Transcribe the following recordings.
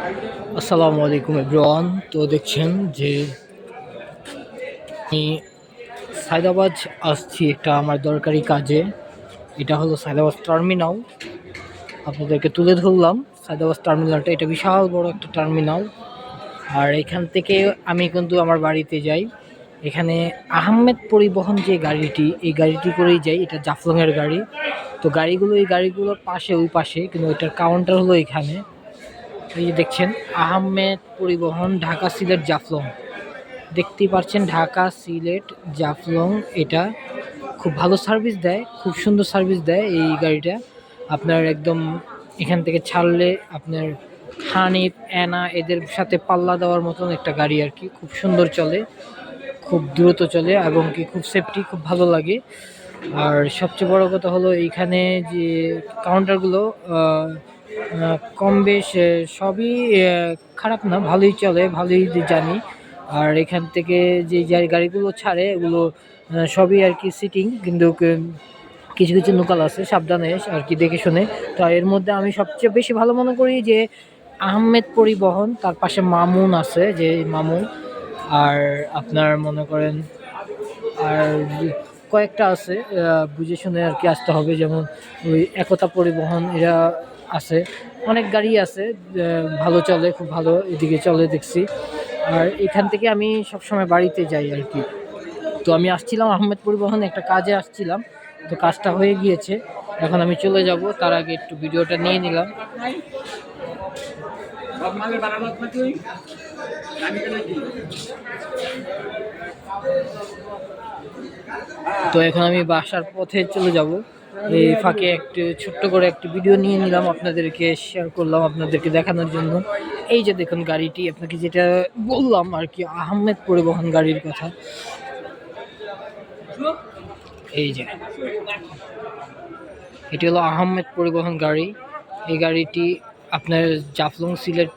আসসালামু আলাইকুম এভরিওয়ান। তো দেখছেন যে আমি সায়দাবাদ আসছি একটা আমার দরকারি কাজে। এটা হলো সায়দাবাদ টার্মিনাল। আপনাদেরকে তুলে ধরলাম। সায়দাবাদ টার্মিনালটা এটা বিশাল বড় একটা টার্মিনাল। আর এখান থেকে আমি কিন্তু আমার বাড়িতে যাই। এখানে আহমেদ পরিবহন যে গাড়িটি, এই গাড়িটি করেই যাই। এটা জাফলংয়ের গাড়ি। তো গাড়িগুলো, এই গাড়িগুলোর পাশে, ওই পাশে, কিন্তু এটার কাউন্টার হলো এখানে। এই যে দেখছেন, আহমেদ পরিবহন, ঢাকা সিলেট জাফলং। দেখতেই পাচ্ছেন ঢাকা সিলেট জাফলং, এটা খুব ভালো সার্ভিস দেয়, খুব সুন্দর সার্ভিস দেয় এই গাড়িটা। আপনার একদম এখান থেকে ছাড়লে আপনার হানিফ, অ্যানা এদের সাথে পাল্লা দেওয়ার মতন একটা গাড়ি আর কি। খুব সুন্দর চলে, খুব দ্রুত চলে এবং কি খুব সেফটি খুব ভালো লাগে। আর সবচেয়ে বড় কথা হলো এইখানে যে কাউন্টারগুলো কম বেশ সবই খারাপ না, ভালোই চলে, ভালোই জানি। আর এখান থেকে যে গাড়িগুলো ছাড়ে, এগুলো সবই আর কি সিটিং কিন্তু কিছু কিছু লোকাল আছে, সাবধানে আর কি দেখে শুনে। তো এর মধ্যে আমি সবচেয়ে বেশি ভালো মনে করি যে, আহমেদ পরিবহন, তার পাশে মামুন আছে, যে মামুন। আর আপনার মনে করেন, আর কয়েকটা আছে বুঝে শুনে আর কি আসতে হবে, যেমন ওই একতা পরিবহন, এরা আছে। অনেক গাড়ি আছে ভালো চলে, খুব ভালো এদিকে চলে দেখছি। আর এখান থেকে আমি সবসময় বাড়িতে যাই আর কি। তো আমি আসছিলাম আহমেদ পরিবহন একটা কাজে আসছিলাম। তো কাজটা হয়ে গিয়েছে। এখন আমি চলে যাব, তার আগে একটু ভিডিওটা নিয়ে নিলাম। তো এখন আমি বাসার পথে চলে যাব। এই ফাঁকে একটু ছোট্ট করে একটি ভিডিও নিয়ে নিলাম, আপনাদেরকে শেয়ার করলাম, আপনাদেরকে দেখানোর জন্য। এই যে দেখুন গাড়িটি, আপনাকে যেটা বললাম আর কি, আহমেদ পরিবহন গাড়ির কথা। এই যে, এটি হলো আহমেদ পরিবহন গাড়ি। এই গাড়িটি আপনার জাফলং সিলেট,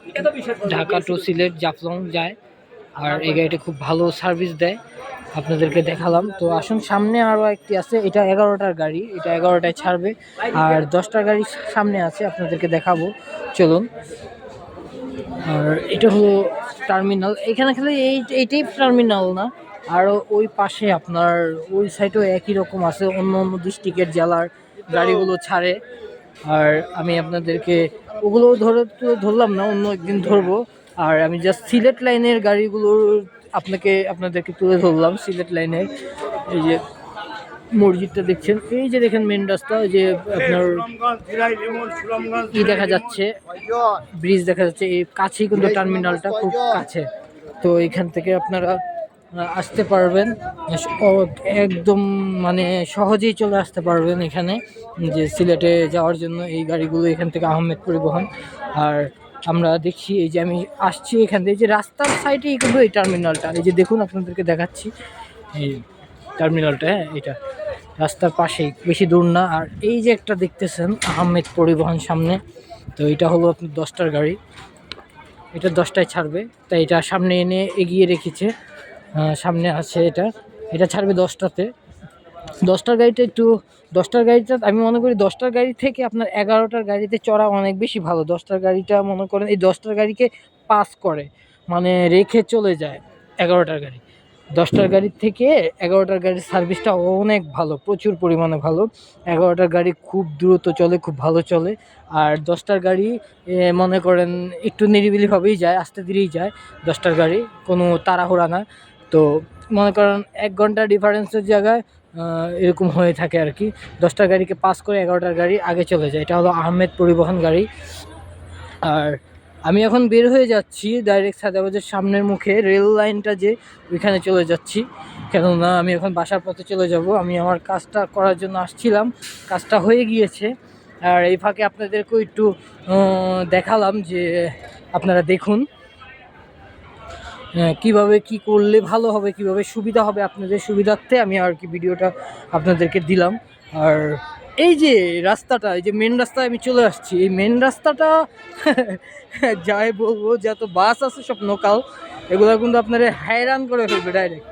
ঢাকা টু সিলেট জাফলং যায়। আর এই গাড়িটা খুব ভালো সার্ভিস দেয়। আপনাদেরকে দেখালাম। তো আসুন, সামনে আরও একটি আছে। এটা এগারোটার গাড়ি। এটা এগারোটায় ছাড়বে। আর দশটার গাড়ি সামনে আছে। আপনাদেরকে দেখাবো। চলুন। আর এটা হলো টার্মিনাল। এখানে খালি এই, এইটাই টার্মিনাল না। আরও ওই পাশে আপনার, ওই সাইডেও একই রকম আছে। অন্য অন্য ডিস্ট্রিক্টের জেলার গাড়িগুলো ছাড়ে। আর আমি আপনাদেরকে ওগুলো ধরে তো ধরলাম না, অন্য একদিন ধরবো। আর আমি জাস্ট সিলেট লাইনের গাড়িগুলোর আপনাকে আপনাদেরকে তুলে ধরলাম সিলেট লাইনে। এই যে মসজিদটা দেখছেন। এই যে দেখেন মেন রাস্তা যে আপনার ই দেখা যাচ্ছে ব্রিজ দেখা যাচ্ছে। এই কাছেই কিন্তু টার্মিনালটা খুব কাছে। তো এখান থেকে আপনারা আসতে পারবেন। একদম মানে সহজেই চলে আসতে পারবেন এখানে। যে সিলেটে যাওয়ার জন্য এই গাড়িগুলো এখান থেকে আহমেদ পরিবহন আর আমরা দেখছি এই যে আমি আসছি এখান থেকে যে রাস্তার সাইডেই কিন্তু এই টার্মিনালটা এই যে দেখুন আপনাদেরকে দেখাচ্ছি, এই টার্মিনালটা হ্যাঁ এটা রাস্তার পাশেই, বেশি দূর না। আর এই যে একটা দেখতেছেন, আহমেদ পরিবহন সামনে। তো এটা হলো আপনার দশটার গাড়ি। এটা দশটায় ছাড়বে। তাই এটা সামনে এনে এগিয়ে রেখেছে। সামনে আছে এটা। এটা ছাড়বে দশটাতে। দশটার গাড়িটা একটু দশটার গাড়িটা আমি মনে করি দশটার গাড়ি থেকে আপনার এগারোটার গাড়িতে চড়া অনেক বেশি ভালো। দশটার গাড়িটা মনে করেন, এই দশটার গাড়িকে পাস করে মানে রেখে চলে যায় এগারোটার গাড়ি। দশটার গাড়ির থেকে এগারোটার গাড়ির সার্ভিসটা অনেক ভালো, প্রচুর পরিমাণে ভালো। এগারোটার গাড়ি খুব দ্রুত চলে, খুব ভালো চলে। আর দশটার গাড়ি মনে করেন একটু নিরিবিলিভাবেই যায়, আস্তে ধীরেই যায় দশটার গাড়ি, কোনো তাড়াহুড়া না। তো মনে করেন এক ঘণ্টা ডিফারেন্সের জায়গায় এরকম হয়ে থাকে আর কি। দশটার গাড়িকে পাস করে এগারোটার গাড়ি আগে চলে যায়। এটা হলো আহমেদ পরিবহন গাড়ি। আর আমি এখন বের হয়ে যাচ্ছি ডাইরেক্ট সাদাবাজের সামনের মুখে। রেল লাইনটা যে ওইখানে চলে যাচ্ছি। কেননা আমি এখন বাসার পথে চলে যাব। আমি আমার কাজটা করার জন্য আসছিলাম। কাজটা হয়ে গিয়েছে। আর এই ফাঁকে আপনাদেরকেও একটু দেখালাম যে আপনারা দেখুন। কীভাবে কি করলে ভালো হবে, কীভাবে সুবিধা হবে আপনাদের সুবিধার্থে আমি আর কি ভিডিওটা আপনাদেরকে দিলাম। আর এই যে রাস্তাটা, এই যে মেন রাস্তায় আমি চলে আসছি, এই মেন রাস্তাটা যাই বলব, যত বাস আছে সব লোকাল এগুলো কিন্তু আপনারা হায়রান করে ফেলবে ডাইরেক্ট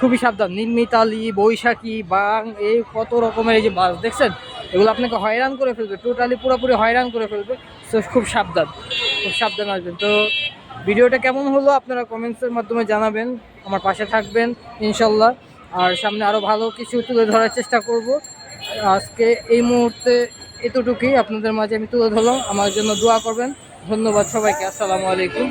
খুবই সাবধান নির্মিতালি বৈশাখী, বাং, এই কত রকমের এই যে বাস, দেখছেন? এগুলো আপনাকে হয়রান করে ফেলবে টোটালি পুরোপুরি হয়রান করে ফেলবে, তো খুব সাবধান খুব সাবধান আসবেন। তো ভিডিওটা কেমন হলো আপনারা কমেন্টসের মাধ্যমে জানাবেন, আমার পাশে থাকবেন ইনশাল্লাহ। আর সামনে আরও ভালো কিছু তুলে ধরার চেষ্টা করব। আজকে এই মুহূর্তে এতটুকুই আপনাদের মাঝে আমি তুলে ধরলাম। আমার জন্য দোয়া করবেন। ধন্যবাদ সবাইকে। আসসালামু আলাইকুম.